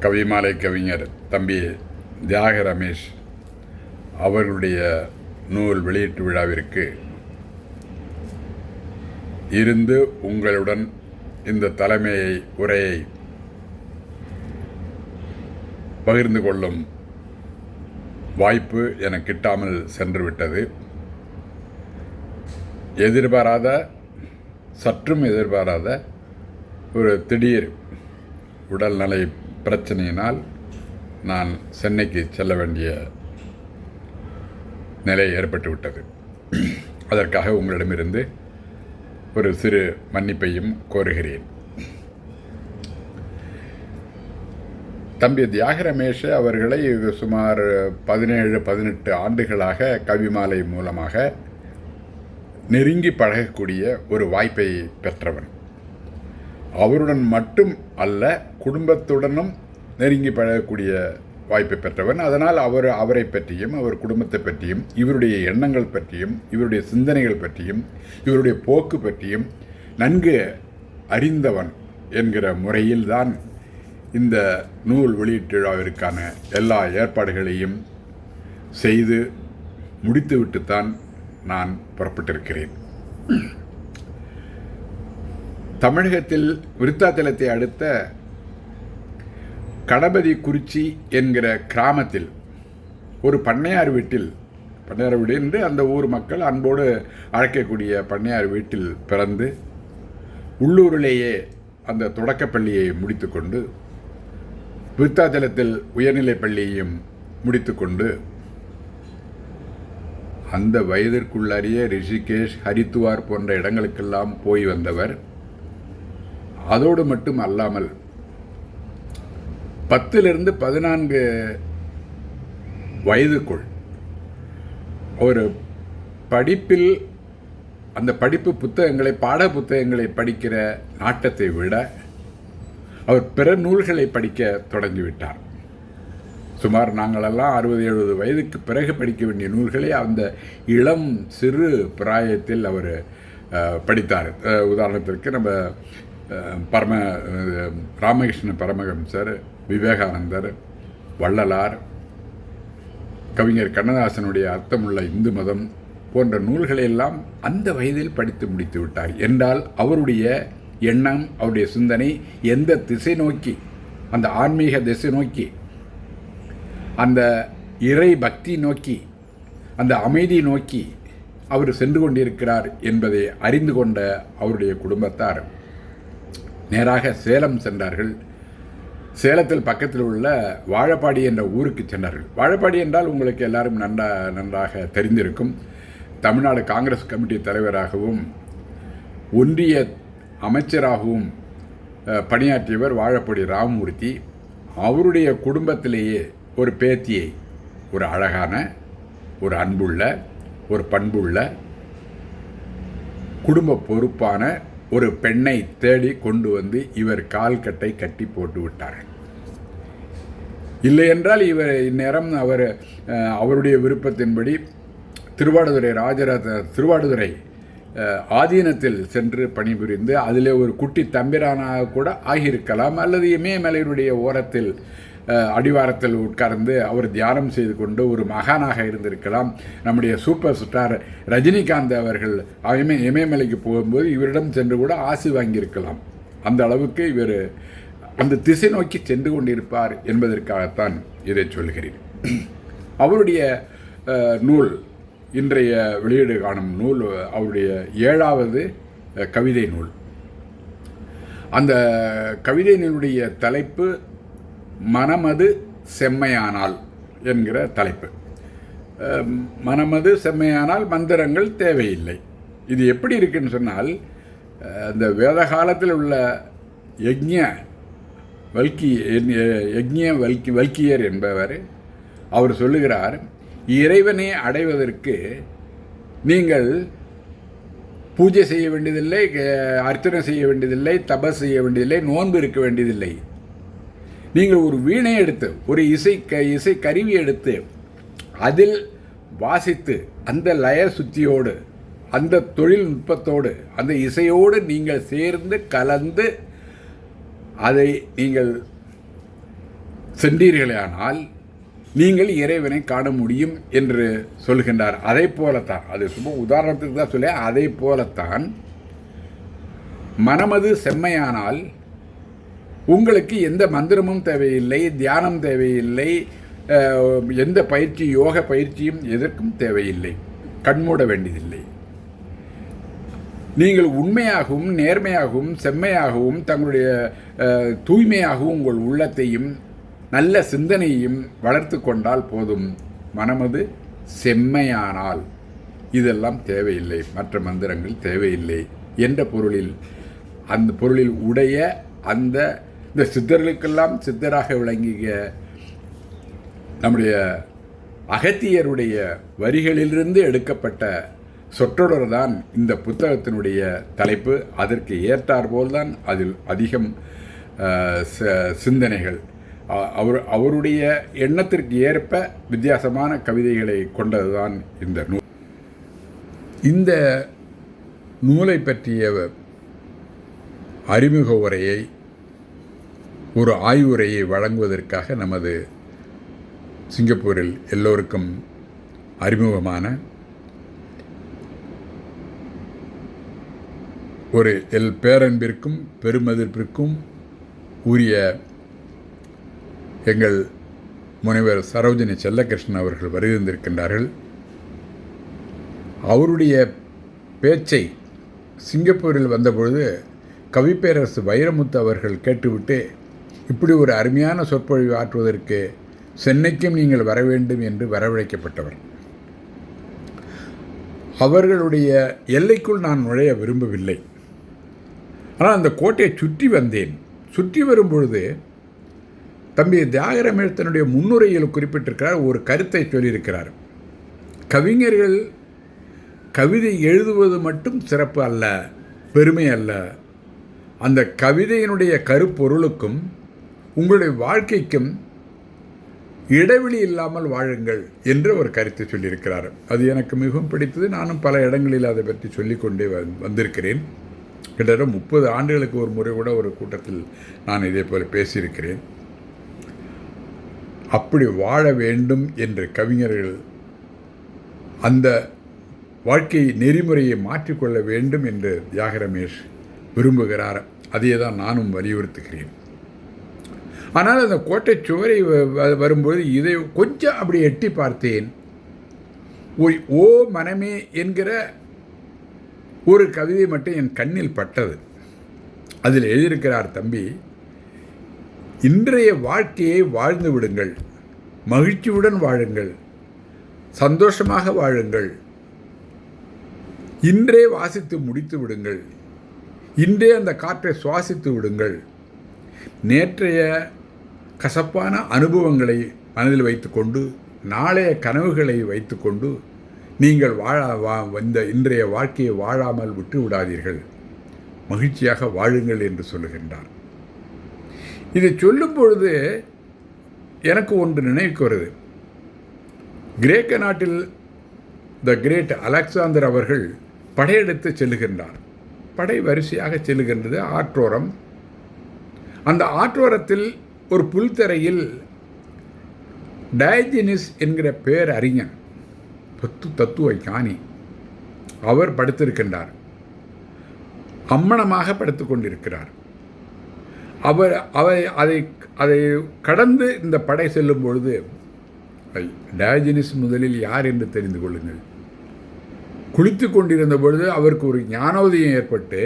கவிமாலை கவிஞர் தம்பி தியாக ரமேஷ் அவர்களுடைய நூல் வெளியீட்டு விழாவிற்கு இருந்து உங்களுடன் இந்த தலைமையை உரையை பகிர்ந்து கொள்ளும் வாய்ப்பு என கிட்டாமல் சென்றுவிட்டது. எதிர்பாராத சற்றும் எதிர்பாராத ஒரு திடீர் உடல்நலை பிரச்சனையினால் நான் சென்னைக்கு செல்ல வேண்டிய நிலை ஏற்பட்டுவிட்டது அதற்காக உங்களிடமிருந்து ஒரு சிறு மன்னிப்பையும் கோருகிறேன். தம்பி தியாக ரமேஷ் அவர்களை இது சுமார் பதினேழு பதினெட்டு ஆண்டுகளாக கவிமாலை மூலமாக நெருங்கி பழகக்கூடிய ஒரு வாய்ப்பை பெற்றவன். அவருடன் மட்டும் அல்ல குடும்பத்துடனும் நெருங்கி பழகக்கூடிய வாய்ப்பை பெற்றவன். அதனால் அவர் அவரை பற்றியும் அவர் குடும்பத்தை பற்றியும் இவருடைய எண்ணங்கள் பற்றியும் இவருடைய சிந்தனைகள் பற்றியும் இவருடைய போக்கு பற்றியும் நன்கு அறிந்தவன் என்கிற முறையில்தான் இந்த நூல் வெளியீட்டு விழாவிற்கான எல்லா ஏற்பாடுகளையும் செய்து முடித்துவிட்டுத்தான் நான் புறப்பட்டிருக்கிறேன். தமிழகத்தில் விருத்தாச்சலத்தை அடுத்த கடபதி குறிச்சி என்கிற கிராமத்தில் ஒரு பண்ணையார் வீட்டில் பண்ணையார் வீடு என்று அந்த ஊர் மக்கள் அன்போடு அழைக்கக்கூடிய பண்ணையார் வீட்டில் பிறந்து உள்ளூரிலேயே அந்த தொடக்கப்பள்ளியை முடித்துக்கொண்டு விருத்தாச்சலத்தில் உயர்நிலைப் பள்ளியையும் முடித்துக்கொண்டு அந்த வயதிற்குள்ளறிய ரிஷிகேஷ் ஹரித்துவார் போன்ற இடங்களுக்கெல்லாம் போய் வந்தவர். அதோடு மட்டும் அல்லாமல் பத்திலிருந்து பதினான்கு வயதுக்குள் ஒரு படிப்பில் அந்த படிப்பு புத்தகங்களை பாட புத்தகங்களை படிக்கிற நாட்டத்தை விட அவர் பிற நூல்களை படிக்க தொடங்கிவிட்டார். சுமார் நாங்களெல்லாம் அறுபது எழுபது வயதுக்கு பிறகு படிக்க வேண்டிய நூல்களை அந்த இளம் சிறு பிராயத்தில் அவர் படித்தார். உதாரணத்திற்கு நம்ம பரம ராமகிருஷ்ண பரமஹம்சர் விவேகானந்தர் வள்ளலார் கவிஞர் கண்ணதாசனுடைய அர்த்தமுள்ள இந்து மதம் போன்ற நூல்களையெல்லாம் அந்த வயதில் படித்து முடித்து விட்டார். என்றால் அவருடைய எண்ணம் அவருடைய சிந்தனை எந்த திசை நோக்கி அந்த ஆன்மீக திசை நோக்கி அந்த இறை பக்தி நோக்கி அந்த அமைதி நோக்கி அவர் சென்று கொண்டிருக்கிறார் என்பதை அறிந்து கொண்ட அவருடைய குடும்பத்தார் நேராக சேலம் சென்றார்கள். சேலத்தில் பக்கத்தில் உள்ள வாழப்பாடி என்ற ஊருக்கு சென்றார்கள். வாழப்பாடி என்றால் உங்களுக்கு எல்லாரும் நன்றா நன்றாக தெரிந்திருக்கும். தமிழ்நாடு காங்கிரஸ் கமிட்டி தலைவராகவும் ஒன்றிய அமைச்சராகவும் பணியாற்றியவர் வாழப்பாடி ராமமூர்த்தி. அவருடைய குடும்பத்திலேயே ஒரு பேத்தியை ஒரு அழகான ஒரு அன்புள்ள ஒரு பண்புள்ள குடும்ப பொறுப்பான ஒரு பெண்ணை தேடி கொண்டு வந்து இவர் கால்கட்டை கட்டி போட்டு விட்டார்கள். இல்லை என்றால் இவர் இந்நேரம் அவர் அவருடைய விருப்பத்தின்படி திருவாடுதுறை ராஜராஜ திருவாடுதுறை ஆதீனத்தில் சென்று பணிபுரிந்து அதிலே ஒரு குட்டி தம்பிரானாக கூட ஆகியிருக்கலாம் அல்லது இமயமலையினுடைய ஓரத்தில் அடிவாரத்தில் உட்கார்ந்து அவர் தியானம் செய்து கொண்டு ஒரு மகானாக இருந்திருக்கலாம். நம்முடைய சூப்பர் ஸ்டார் ரஜினிகாந்த் அவர்கள் இமய இமயமலைக்கு போகும்போது இவரிடம் சென்று கூட ஆசி வாங்கியிருக்கலாம். அந்த அளவுக்கு இவர் அந்த திசை நோக்கி சென்று கொண்டிருப்பார் என்பதற்காகத்தான் இதை சொல்கிறேன். அவருடைய நூல் இன்றைய வெளியீடு காணும் நூல் அவருடைய ஏழாவது கவிதை நூல். அந்த கவிதை நூலுடைய தலைப்பு மனமது செம்மையானால் என்கிற தலைப்பு. மனமது செம்மையானால் மந்திரங்கள் தேவையில்லை. இது எப்படி இருக்குன்னு சொன்னால் அந்த வேத காலத்தில் உள்ள யக்ஞ வல்கி யக்ஞ வல்கி வல்கியர் என்பவர் அவர் சொல்லுகிறார் இறைவனை அடைவதற்கு நீங்கள் பூஜை செய்ய வேண்டியதில்லை அர்ச்சனை செய்ய வேண்டியதில்லை தபஸ் செய்ய வேண்டியதில்லை நோன்பு இருக்க வேண்டியதில்லை. நீங்கள் ஒரு வீணை எடுத்து ஒரு இசை க இசை கருவி எடுத்து அதில் வாசித்து அந்த லய சுத்தியோடு அந்த தொழில்நுட்பத்தோடு அந்த இசையோடு நீங்கள் சேர்ந்து கலந்து அதை நீங்கள் சென்றீர்களானால் நீங்கள் இறைவனை காண முடியும் என்று சொல்கின்றார். அதை போலத்தான் அது சும்மா உதாரணத்துக்கு தான் சொல்ல அதை போலத்தான் மனமது செம்மையானால் உங்களுக்கு எந்த மந்திரமும் தேவையில்லை தியானம் தேவையில்லை எந்த பயிற்சி யோக பயிற்சியும் எதற்கும் தேவையில்லை. கண்மூட வேண்டியதில்லை. நீங்கள் உண்மையாகவும் நேர்மையாகவும் செம்மையாகவும் தங்களுடைய தூய்மையாகவும் உங்கள் உள்ளத்தையும் நல்ல சிந்தனையையும் வளர்த்து கொண்டால் போதும். மனமது செம்மையானால் இதெல்லாம் தேவையில்லை. மற்ற மந்திரங்கள் தேவையில்லை. என்ற பொருளில் அந்த பொருளில் உடைய அந்த இந்த சித்தர்களுக்கெல்லாம் சித்தராக விளங்கிய நம்முடைய அகத்தியருடைய வரிகளிலிருந்து எடுக்கப்பட்ட சொற்றொடர் தான் இந்த புத்தகத்தினுடைய தலைப்பு. அதற்கு ஏற்றாற்போல்தான் அதில் அதிகம் ச- சிந்தனைகள். அவர் அவருடைய எண்ணத்திற்கு ஏற்ப வித்தியாசமான கவிதைகளை கொண்டதுதான் இந்த நூல். இந்த நூலை பற்றிய அறிமுக உரையை ஒரு ஆய்வுரையை வழங்குவதற்காக நமது சிங்கப்பூரில் எல்லோருக்கும் அறிமுகமான ஒரு எல் பேரன்பிற்கும் பெருமதிப்பிற்கும் உரிய எங்கள் முனைவர் சரோஜினி செல்லகிருஷ்ணன் அவர்கள் வருகின்றிருக்கின்றார்கள் அவருடைய பேச்சை சிங்கப்பூரில் வந்தபொழுது கவிப்பேரரசு வைரமுத்து அவர்கள் கேட்டுவிட்டு இப்படி ஒரு அருமையான சொற்பொழிவு ஆற்றுவதற்கு சென்னைக்கும் நீங்கள் வர வேண்டும் என்று வரவழைக்கப்பட்டவர். அவர்களுடைய எல்லைக்குள் நான் நுழைய விரும்பவில்லை. ஆனால் அந்த கோட்டையை சுற்றி வந்தேன். சுற்றி வரும்பொழுது தம்பி தியாகரமேஷ் தன்னுடைய முன்னுரையில் குறிப்பிட்டிருக்கிறார் ஒரு கருத்தை சொல்லியிருக்கிறார். கவிஞர்கள் கவிதை எழுதுவது மட்டும் சிறப்பு அல்ல பெருமை அல்ல. அந்த கவிதையினுடைய கருப்பொருளுக்கும் உங்களுடைய வாழ்க்கைக்கும் இடைவெளி இல்லாமல் வாழுங்கள் என்று ஒரு கருத்தை சொல்லியிருக்கிறார். அது எனக்கு மிகவும் பிடித்தது. நானும் பல இடங்களில் அதை பற்றி சொல்லிக்கொண்டே வ- வந்திருக்கிறேன். கிட்டத்தட்ட முப்பது ஆண்டுகளுக்கு ஒரு முறை கூட ஒரு கூட்டத்தில் நான் இதே போல் பேசியிருக்கிறேன். அப்படி வாழ வேண்டும் என்று கவிஞர்கள் அந்த வாழ்க்கை நெறிமுறையை மாற்றிக்கொள்ள வேண்டும் என்று தியாக ரமேஷ் விரும்புகிறார். அதையே தான் நானும் வலியுறுத்துகிறேன். ஆனால் அந்த கோட்டை சுவரை வ- வ- வரும்போது இதை கொஞ்சம் அப்படி எட்டி பார்த்தேன். ஓய் ஓ மனமே என்கிற ஒரு கவிதை மட்டும் என் கண்ணில் பட்டது. அதில் எழுதியிருக்கிறார் தம்பி இன்றைய வாழ்க்கையை வாழ்ந்து விடுங்கள். மகிழ்ச்சியுடன் வாழுங்கள். சந்தோஷமாக வாழுங்கள். இன்றே வாசித்து முடித்து விடுங்கள். இன்றே அந்த காற்றை சுவாசித்து விடுங்கள். நேற்றைய கசப்பான அனுபவங்களை மனதில் வைத்துக்கொண்டு நாளைய கனவுகளை வைத்துக்கொண்டு நீங்கள் வாழ வா இந்த இன்றைய வாழ்க்கையை வாழாமல் விட்டு விடாதீர்கள். மகிழ்ச்சியாக வாழுங்கள் என்று சொல்லுகின்றார். இதை சொல்லும் பொழுது எனக்கு ஒன்று நினைவுக்கு வருது. கிரேக்க நாட்டில் த கிரேட் அலெக்சாந்தர் அவர்கள் படையெடுத்து செல்லுகின்றார். படை வரிசையாக செல்லுகின்றது ஆற்றோரம். அந்த ஆற்றோரத்தில் ஒரு புல்தரையில் டயஜினிஸ் என்கிற பேர் அறிஞன் பத்து தத்துவ ஞானி அவர் படுத்திருக்கின்றார். அம்மணமாக படுத்து கொண்டிருக்கிறார். அவர் அவை அதை அதை கடந்து இந்த படை செல்லும் பொழுது டயஜினிஸ் முதலில் யார் என்று தெரிந்து கொள்ளுங்கள். குளித்து கொண்டிருந்த பொழுது அவருக்கு ஒரு ஞானோதயம் ஏற்பட்டு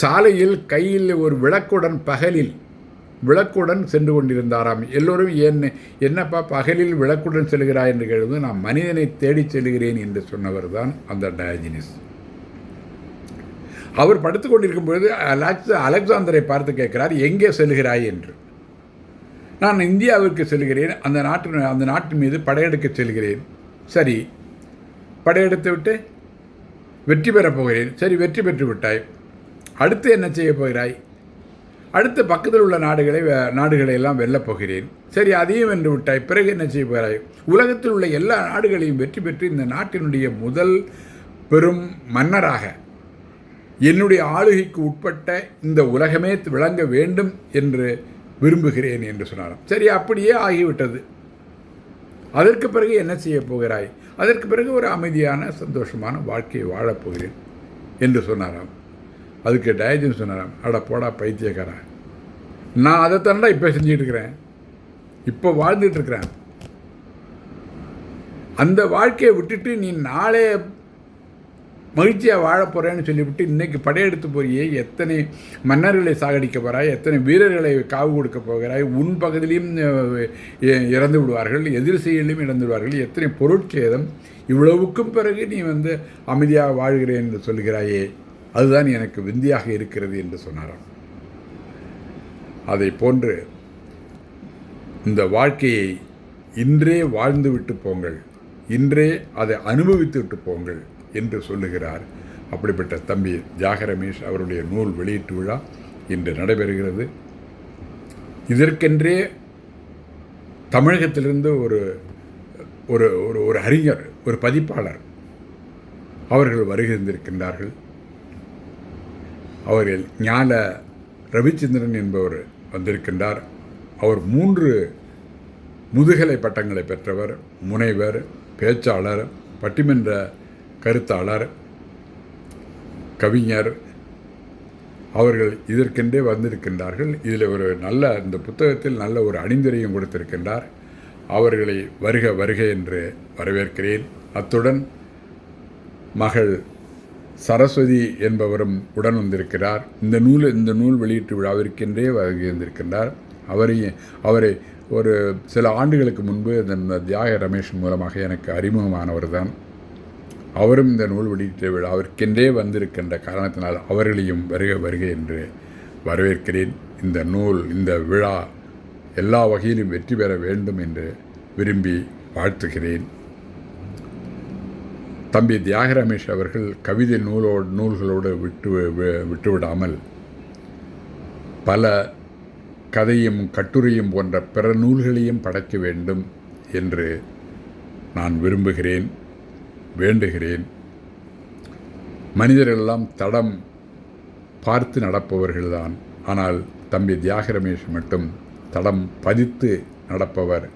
சாலையில் கையில் ஒரு விளக்குடன் பகலில் விளக்குடன் சென்று கொண்டிருந்தாராம். எல்லோரும் என்ன என்னப்பா பகலில் விளக்குடன் செல்கிறாய் என்று கேள்வி நான் மனிதனை தேடிச் செல்கிறேன் என்று சொன்னவர் தான் அந்த டயஜினிஸ். அவர் படுத்து கொண்டிருக்கும் பொழுது அலெக்ஸ் அலெக்சாந்தரை பார்த்து கேட்கிறார் எங்கே செல்கிறாய்? என்று. நான் இந்தியாவிற்கு செல்கிறேன். அந்த நாட்டின் அந்த நாட்டின் மீது படையெடுக்க செல்கிறேன். சரி. படையெடுத்து விட்டு வெற்றி பெறப் போகிறேன். சரி வெற்றி பெற்று விட்டாய். அடுத்து என்ன செய்ய போகிறாய்? அடுத்து பக்கத்தில் உள்ள நாடுகளை நாடுகளை எல்லாம் வெல்லப் போகிறேன். சரி அதையும் வென்று விட்டாய். பிறகு என்ன செய்ய போகிறாய்? உலகத்தில் உள்ள எல்லா நாடுகளையும் வெற்றி பெற்று இந்த நாட்டினுடைய முதல் பெரும் மன்னராக என்னுடைய ஆளுகைக்கு உட்பட்ட இந்த உலகமே விளங்க வேண்டும் என்று விரும்புகிறேன் என்று சொன்னாராம். சரி அப்படியே ஆகிவிட்டது. அதற்கு பிறகு என்ன செய்ய போகிறாய்? அதற்கு பிறகு ஒரு அமைதியான சந்தோஷமான வாழ்க்கையை வாழப்போகிறேன் என்று சொன்னாராம். அதுக்கு டயஜன் சொன்னாராம். அட போடா பைத்தியக்காரன். நான் அதை தாண்டா இப்போ செஞ்சுட்டு இருக்கிறேன் இப்போ வாழ்ந்துட்டு இருக்கிறேன் அந்த வாழ்க்கையை விட்டுட்டு நீ நாளே மகிழ்ச்சியாக வாழ போகிறேன்னு சொல்லிவிட்டு இன்றைக்கி படையெடுத்து போறியே. எத்தனை மன்னர்களை சாகடிக்க போகிறாய் எத்தனை வீரர்களை காவு கொடுக்க போகிறாய்? உன் பகுதியிலையும் இறந்து விடுவார்கள். எதிர் செயலிலும் இறந்து விடுவார்கள். எத்தனை பொருட்சேதம். இவ்வளவுக்கும் பிறகு நீ வந்து அமைதியாக வாழ்கிறேன் என்று சொல்கிறாயே. அதுதான் எனக்கு விந்தியாக இருக்கிறது என்று சொன்னாராம். அதை போன்று இந்த வாழ்க்கையை இன்றே வாழ்ந்து விட்டு போங்கள் இன்றே அதை அனுபவித்து விட்டு போங்கள் என்று சொல்லுகிறார் அப்படிப்பட்ட தம்பி தியாக ரமேஷ் அவருடைய நூல் வெளியீட்டு விழா இன்று நடைபெறுகிறது. இதற்கென்றே தமிழகத்திலிருந்து ஒரு ஒரு ஒரு ஒரு அறிஞர் ஒரு பதிப்பாளர் அவர்கள் வருகின்றிருக்கின்றார்கள் அவர்கள் ஞான ரவிச்சந்திரன் என்பவர் வந்திருக்கின்றார். அவர் மூன்று முதுகலை பட்டங்களை பெற்றவர் முனைவர் பேச்சாளர் பட்டிமன்ற கருத்தாளர் கவிஞர். அவர்கள் இதற்கென்றே வந்திருக்கின்றார்கள். இதில் ஒரு நல்ல இந்த புத்தகத்தில் நல்ல ஒரு அணிந்துரையும் கொடுத்திருக்கின்றார். அவர்களை வருக வருக என்று வரவேற்கிறேன். அத்துடன் மகள் சரஸ்வதி என்பவரும் உடன் வந்திருக்கிறார். இந்த நூல் இந்த நூல் வெளியீட்டு விழாவிற்கென்றே வந்திருக்கின்றார். அவரையும் அவரை ஒரு சில ஆண்டுகளுக்கு முன்பு இந்த தியாக ரமேஷ் மூலமாக எனக்கு அறிமுகமானவர் தான் அவரும் இந்த நூல் வெளியீட்டு விழாவிற்கென்றே வந்திருக்கின்ற காரணத்தினால் அவர்களையும் வருக வருக என்று வரவேற்கிறேன். இந்த நூல் இந்த விழா எல்லா வகையிலும் வெற்றி பெற வேண்டும் என்று விரும்பி வாழ்த்துகிறேன். தம்பி தியாக ரமேஷ் அவர்கள் கவிதை நூலோடு நூல்களோடு விட்டு வி- விட்டுவிடாமல் பல கதையும் கட்டுரையும் போன்ற பிற நூல்களையும் படைக்க வேண்டும் என்று நான் விரும்புகிறேன் வேண்டுகிறேன். மனிதரெல்லாம் தடம் பார்த்து நடப்பவர்கள்தான். ஆனால் தம்பி தியாக ரமேஷ் மட்டும் தடம் பதித்து நடப்பவர்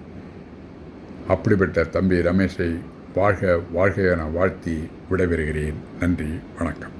அப்படிப்பட்ட தம்பி ரமேஷை வாழ்க வாழ்க என வாழ்த்தி விடைபெறுகிறேன். நன்றி வணக்கம்.